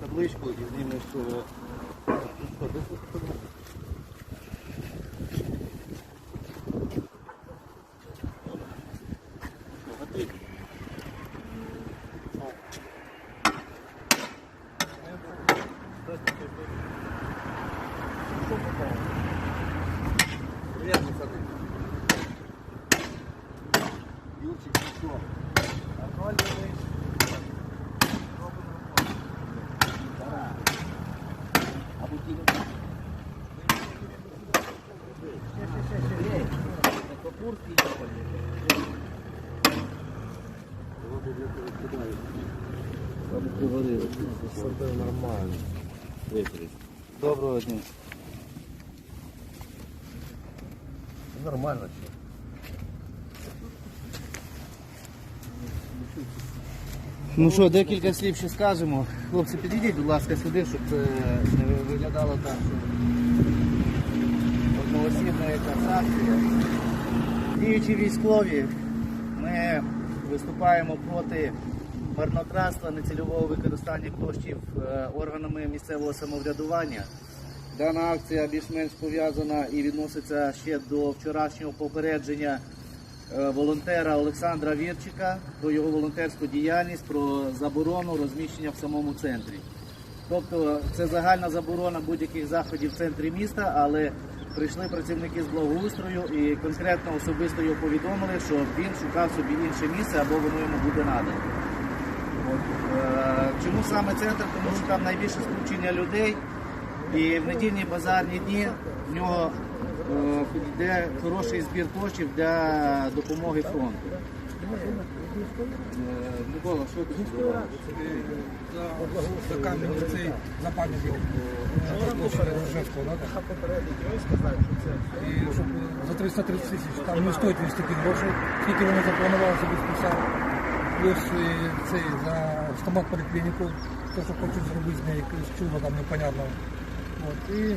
табличку і знімеш. е, що, де тут табличка? Що, готові? Привет, пацаны. Юрчик, ну что? Отваливай. Капурки Це нормально. Доброго дня. Нормально все. Ну що, декілька слів ще скажемо. Хлопці, підійдіть, будь ласка, сюди, щоб це не виглядало так, що одноосібна якась акція. Діючі військові, ми виступаємо проти марнотратства, нецільового використання коштів е, органами місцевого самоврядування. Дана акція більш-менш пов'язана і відноситься ще до вчорашнього попередження е, волонтера Олександра Вірчика про його волонтерську діяльність, про заборону розміщення в самому центрі. Тобто це загальна заборона будь-яких заходів в центрі міста, але прийшли працівники з благоустрою і конкретно особисто його повідомили, що він шукав собі інше місце або воно йому буде надано. Е, Чому саме центр? Тому що там найбільше скупчення людей. І в недільні базарні дні в нього е, йде хороший збір коштів для допомоги фронту. Е, Микола, що ти сказав? за, камінь цей за пам'ятник Рожевського, так? І щоб за 330 тисяч там не стоїть він стільки грошей, скільки вони запланували собі списав. Плюс цей за стомат поліклініку, те, що хочуть зробити з неї, якось чудо там непонятно. От. І